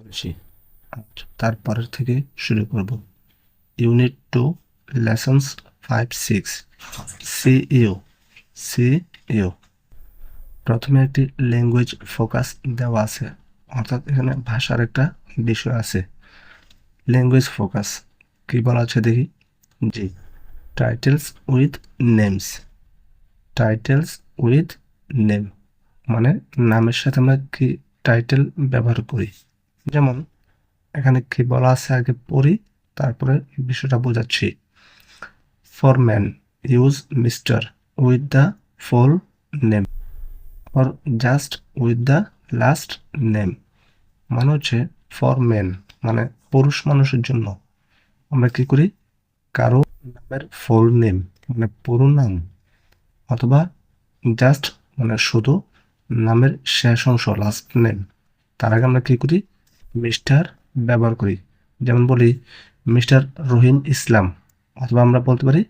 করেছি। আর তারপরের থেকে শুরু করব। Unit two lessons five six CEO CEO প্রথমে একটি ল্যাঙ্গুয়েজ ফোকাস দেওয়া আছে, অর্থাৎ এখানে ভাষার একটা বিষয় আছে। ল্যাঙ্গুয়েজ ফোকাস কি বলা আছে দেখি? জি titles with names titles with name মানে নামের সাথে আমরা কি টাইটেল ব্যবহার করি? যেমন এখানে কি বলা আছে আগে পড়ি, তারপরে বিষয়টা বোঝাচ্ছি। For man use mister with the full name or just with the last name মানে হচ্ছে ফর ম্যান মানে পুরুষ মানুষের জন্য। আমরা কি করি? কারও নামের ফুল নেম মানে পুরো নাম, অথবা জাস্ট মানে শুধু নামের শেষ অংশ লাস্ট নেম তার আগে আমরা কি করি? মিস্টার ব্যবহার করি। যেমন বলি, মিস্টার রহিম ইসলাম অথবা আমরা বলতে পারি,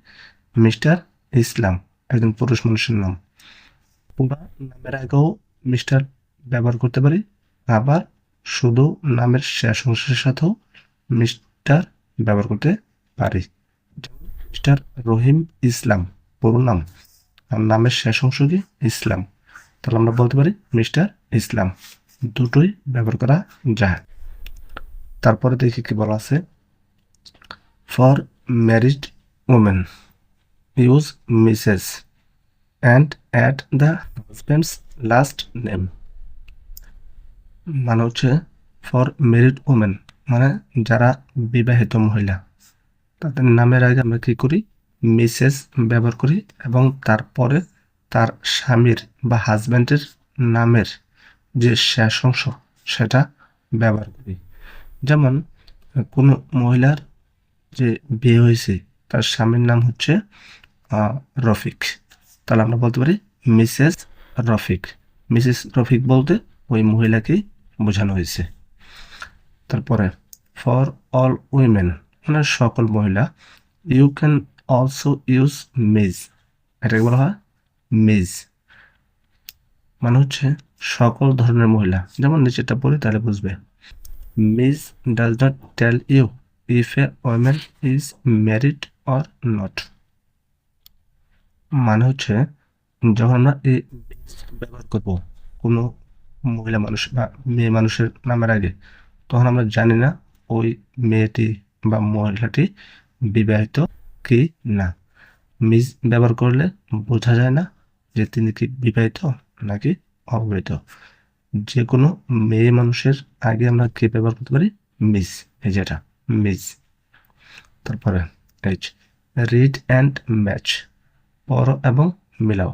মিস্টার ইসলাম, একজন পুরুষ মানুষের নাম। পুরা নামের আগেও মিস্টার ব্যবহার করতে পারি, আবার শুধু নামের শেষ অংশের সাথেও মিস্টার ব্যবহার করতে পারি। মিস্টার রহিম ইসলাম, পুরো নাম। আর নামের শেষ অংশ কি? ইসলাম। তাহলে আমরা বলতে পারি, মিস্টার ইসলাম। দুটোই ব্যবহার করা যায়। তারপরে দেখি কি বলা আছে। For married women use missus and at the husband's last name মানে হচ্ছে ফর ম্যারিড ওমেন মানে যারা বিবাহিত মহিলা, তাদের নামের আগে আমরা কী করি? মিসেস ব্যবহার করি এবং তারপরে তার স্বামীর বা হাজব্যান্ডের নামের যে শেষ অংশ, সেটা ব্যবহার করি। যেমন, কোনো মহিলার যে বিয়ে হয়েছে, তার স্বামীর নাম হচ্ছে রফিক। তাহলে আমরা বলতে পারি মিসেস রফিক। মিসেস রফিক বলতে ওই মহিলাকেই বোঝানো হয়েছে। তারপরে, ফর অল উইমেন মানে সকল মহিলা, you can also use Ms এটাকে বলা হয় মিজ মানে হচ্ছে সকল ধরনের মহিলা। যেমন নিচেরটা পড়ি, তাহলে বুঝবে। Ms does not tell you if a women is married or not মানে হচ্ছে, যখন আমরা এই ব্যবহার করব, কোনো মহিলা মানুষ বা মেয়ে মানুষের নামের আগে, তখন আমরা জানি না ওই মেয়েটি বা মহিলাটি বিবাহিত কি না। মিস ব্যবহার করলে বোঝা যায় না যে তিনি কি বিবাহিত নাকি অবিবাহিত যে কোনো মেয়ে মানুষের আগে আমরা কি ব্যবহার করতে পারি? মিস এই যেটা মিস তারপরে এইচ রিড অ্যান্ড ম্যাচ পড়ো এবং মিলাও।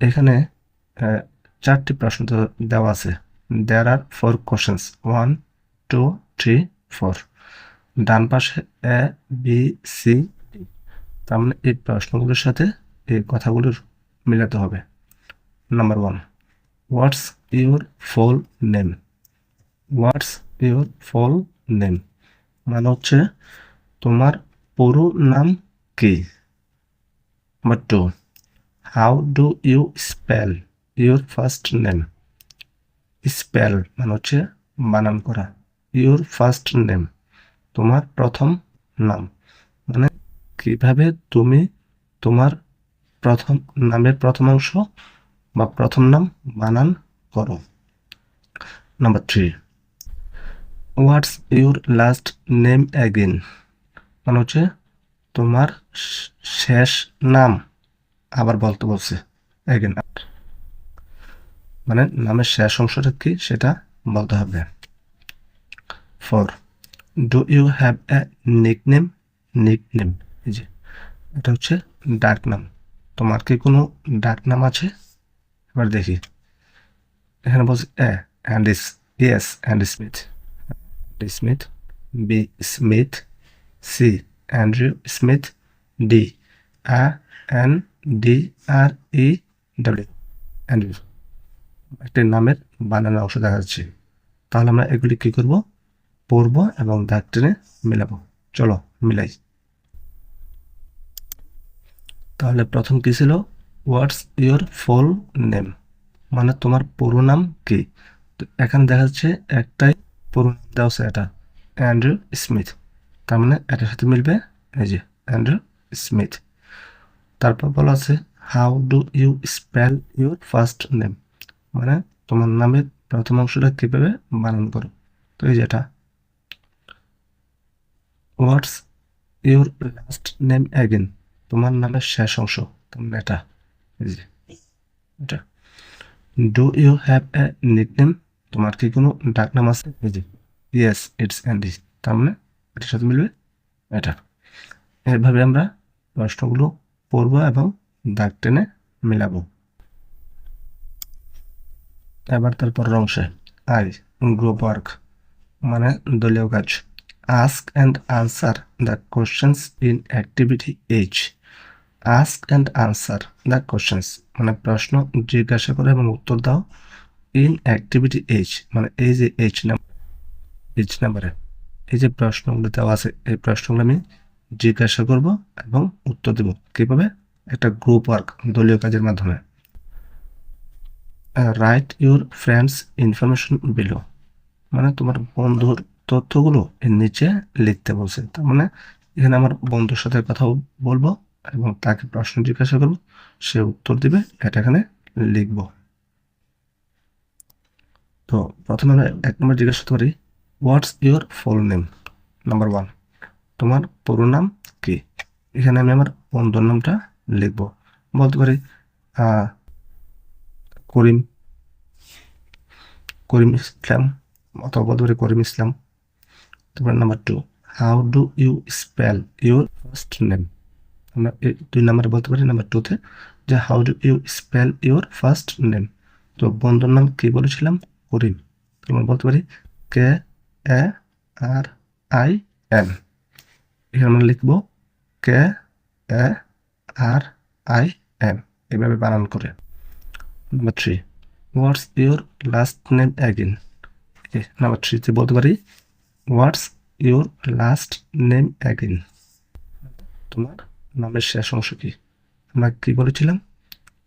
এখানে চারটি প্রশ্ন দেওয়া আছে। There are four questions one two three four ডান পাশে এ বি সি তার মানে এই প্রশ্নগুলোর সাথে এই কথাগুলোর মিলাতে হবে। Number one what's your full name what's your full name মানে হচ্ছে তোমার পুরো নাম কি? Number how do you spell your first name spell মানে হচ্ছে বানান করা। ইউর ফার্স্ট নেম তোমার প্রথম নাম। মানে কীভাবে তুমি তোমার প্রথম নামের প্রথম অংশ বা প্রথম নাম বানান করো। Number three what's your last name again মানে হচ্ছে তোমার শেষ নাম। আবার বলতে বলছে অ্যাগেন মানে নামের শেষ অংশটা কি সেটা বলতে হবে। Four do you have a nickname nick name এই যে, এটা হচ্ছে ডাক নাম। তোমার কি কোনো ডাক নাম আছে? এবার দেখি। এখানে বলছে A and is yes and Smith Smith B Smith C Andrew Smith D A N D R E W Andrew একটি নামের বানানো অংশ দেখা যাচ্ছে। তাহলে আমরা এগুলি কি করব? পড়ব এবং দাগ টেনে মেলাবো। চলো, মিলাই। তাহলে প্রথম কি ছিল? হোয়াটস ইউর ফুল নেম মানে তোমার পুরো নাম কি? তো এখানে দেখা যাচ্ছে একটাই পুরো নাম দেওয়া আছে এটা, অ্যান্ড্রু স্মিথ। তার মানে এটার সাথে মিলবে এই যে অ্যান্ড্রু স্মিথ। তারপর বলা আছে how do you spell your first name মানে তোমার নামের প্রথম অংশটা কীভাবে বানান করো? তো এই যেটা what's your last name again তোমার নামের শেষ অংশ, তোমার এটা। এই যে এটা। Do you have a nickname তোমার কি কোনো ডাকনাম আছে? ইয়েস ইটস অ্যান্ডি তার মানে এটার সাথে মিলবে? এটা। এভাবে আমরা প্রশ্নগুলো পড়ব এবং দাগ টেনে মিলাবো। এবার তারপর অংশে। আই গ্রুপ ওয়ার্ক মানে দলীয় কাজ। Ask and answer the questions in activity H ask and answer the questions মানে প্রশ্ন জিজ্ঞাসা করে এবং উত্তর দাও। ইন অ্যাক্টিভিটি এইচ মানে এই যে এইচ নাম্বার এইচ নাম্বারে এই যে প্রশ্নগুলো দেওয়া আছে, এই প্রশ্নগুলো আমি জিজ্ঞাসা করব এবং উত্তর দেব। কীভাবে? একটা গ্রুপ ওয়ার্ক দলীয় কাজের মাধ্যমে। Write your friends information below মানে তোমার বন্ধুর তথ্যগুলো এর নিচে লিখতে বলছে। তার মানে এখানে আমার বন্ধুর সাথে কথা বলব। এবং তাকে প্রশ্ন জিজ্ঞাসা করব, সে উত্তর দিবে, এটা এখানে লিখব। তো প্রথমে আমরা এক নম্বর জিজ্ঞাসা পারি what's your full name number one তোমার পুরো নাম কি? এখানে আমি আমার বন্ধুর নামটা লিখব। বলতে পারি করিম করিম ইসলাম, অথবা বলতে পারি করিম ইসলাম। তারপর number two how do you spell your first name দুই নাম্বারে বলতে পারি, নাম্বার টুতে যে how do you spell your first name তো বন্ধুর নাম কি বলেছিলাম? করিম। তো আমরা বলতে পারি কে এ আর আই এম এখানে আমরা লিখব কে এ আর আই এম এভাবে বানান করে। Number three what's your last name again number থ্রিতে বলতে পারি what's your last name again তোমার নামের শেষ অংশ কি? আমরা কি বলেছিলাম?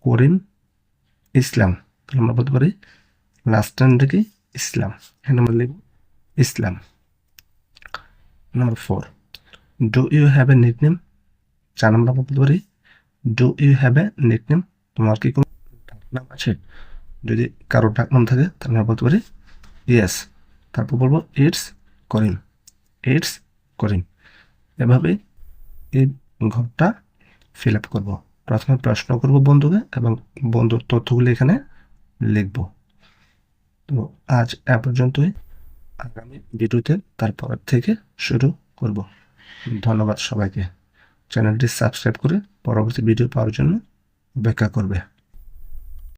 করিম ইসলাম। তাহলে আমরা বলতে পারি লাস্ট নেমটা কি? ইসলাম। এখানে আমরা লিখব Islam. Number four do you have a nickname চার নম্বর আমরা বলতে পারি do you have a nickname তোমার কি কোনো ডাকনাম আছে? যদি কারও ডাকনাম থাকে, তাহলে আমরা বলতে পারি ইয়েস তারপর বলব ইটস করিম। ইটস করিম। এভাবে এই ঘরটা ফিল আপ করব। প্রথমে প্রশ্ন করব বন্ধুকে এবং বন্ধুর তথ্যগুলো এখানে লিখব। তো আজ এ পর্যন্তই। আগামী ভিডিওতে তারপর থেকে শুরু করব। ধন্যবাদ সবাইকে। চ্যানেলটি সাবস্ক্রাইব করে পরবর্তী ভিডিও পাওয়ার জন্য অপেক্ষা করবে।